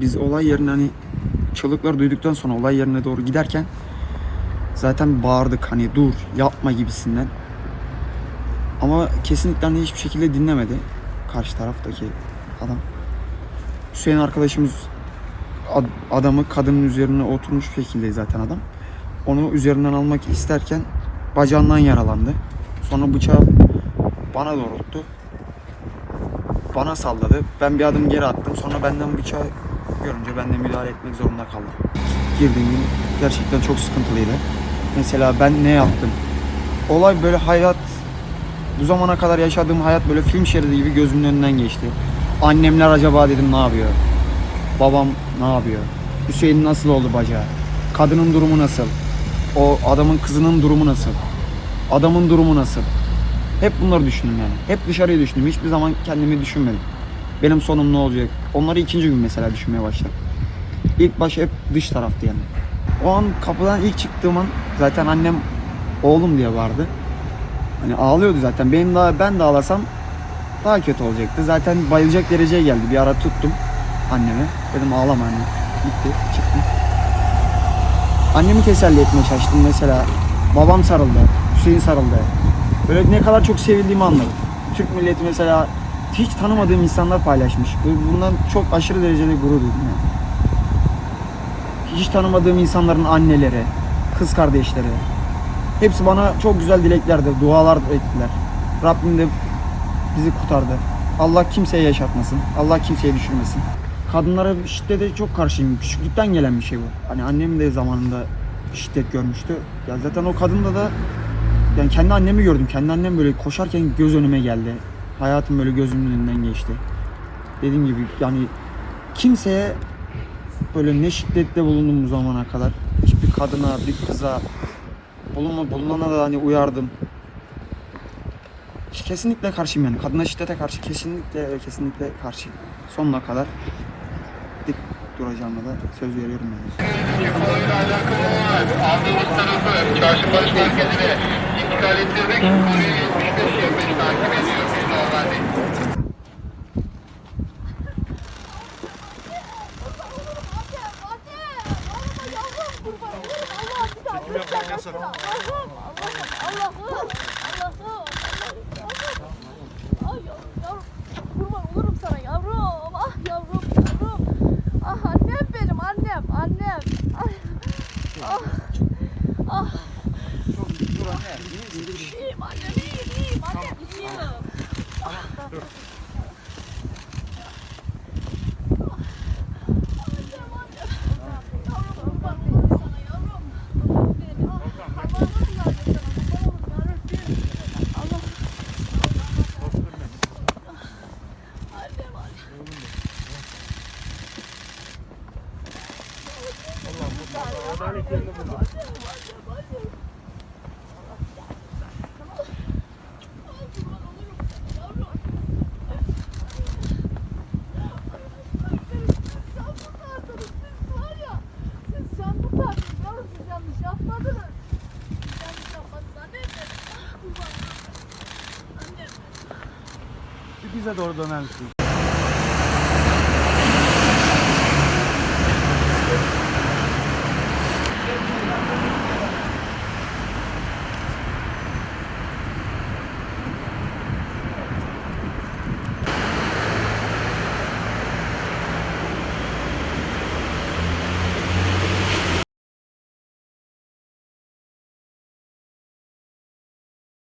Biz olay yerine hani çığlıkları duyduktan sonra olay yerine doğru giderken zaten bağırdık hani dur yapma gibisinden. Ama kesinlikle hani hiçbir şekilde dinlemedi karşı taraftaki adam. Hüseyin arkadaşımız ad- adamı kadının üzerine oturmuş şekilde zaten adam. Onu üzerinden almak isterken bacağından yaralandı. Sonra bıçağı bana doğrulttu. Bana salladı. Ben bir adım geri attım. Sonra benden bıçağı görünce ben de müdahale etmek zorunda kaldım. Girdiğim gün gerçekten çok sıkıntılıydı. Mesela ben ne yaptım? Olay böyle hayat bu zamana kadar yaşadığım hayat böyle film şeridi gibi gözümün önünden geçti. Annemler acaba dedim ne yapıyor? Babam ne yapıyor? Hüseyin nasıl oldu bacağı? Kadının durumu nasıl? O adamın kızının durumu nasıl? Adamın durumu nasıl? Hep bunları düşündüm yani. Hep dışarıyı düşündüm. Hiçbir zaman kendimi düşünmedim. Benim sonum ne olacak? Onları ikinci gün mesela düşünmeye başladım. İlk baş hep dış taraftı yani. O an kapıdan ilk çıktığım an zaten annem oğlum diye vardı. Hani ağlıyordu zaten. Benim daha ben de ağlasam daha kötü olacaktı. Zaten bayılacak dereceye geldi. Bir ara tuttum annemi. Dedim ağlama anne. Gitti çıktım. Annemi teselli etmeye çalıştım mesela. Babam sarıldı. Hüseyin sarıldı. Böyle ne kadar çok sevildiğimi anladım. Türk milleti mesela hiç tanımadığım insanlar paylaşmış. Bu- Bundan çok aşırı derecede gurur duydum yani. Hiç tanımadığım insanların anneleri, kız kardeşleri. Hepsi bana çok güzel dileklerdi, dualar ettiler. Rabbim de bizi kurtardı. Allah kimseye yaşatmasın. Allah kimseye düşürmesin. Kadınlara şiddete çok karşıyım. Küçüklükten gelen bir şey bu. Hani annem de zamanında şiddet görmüştü. Ya zaten o kadında da yani kendi annemi gördüm. Kendi annem böyle koşarken göz önüme geldi. Hayatım böyle gözümün önünden geçti. Dediğim gibi yani kimseye böyle ne şiddette bulundum bu zamana kadar. Hiçbir kadına, bir kıza bulunma, bulunana da hani uyardım. Kesinlikle karşıyım yani. Kadına şiddete karşı kesinlikle kesinlikle karşıyım. Sonuna kadar dik duracağıma da söz veriyorum yani. konuyla ettirdik. Konuyu 75-25 takip ediyor. Ah. Ay. Ah. Ah. İyiyim annem iyiyim iyiyim annem iyiyim. Annem annem. Yavrum Bize doğru döner?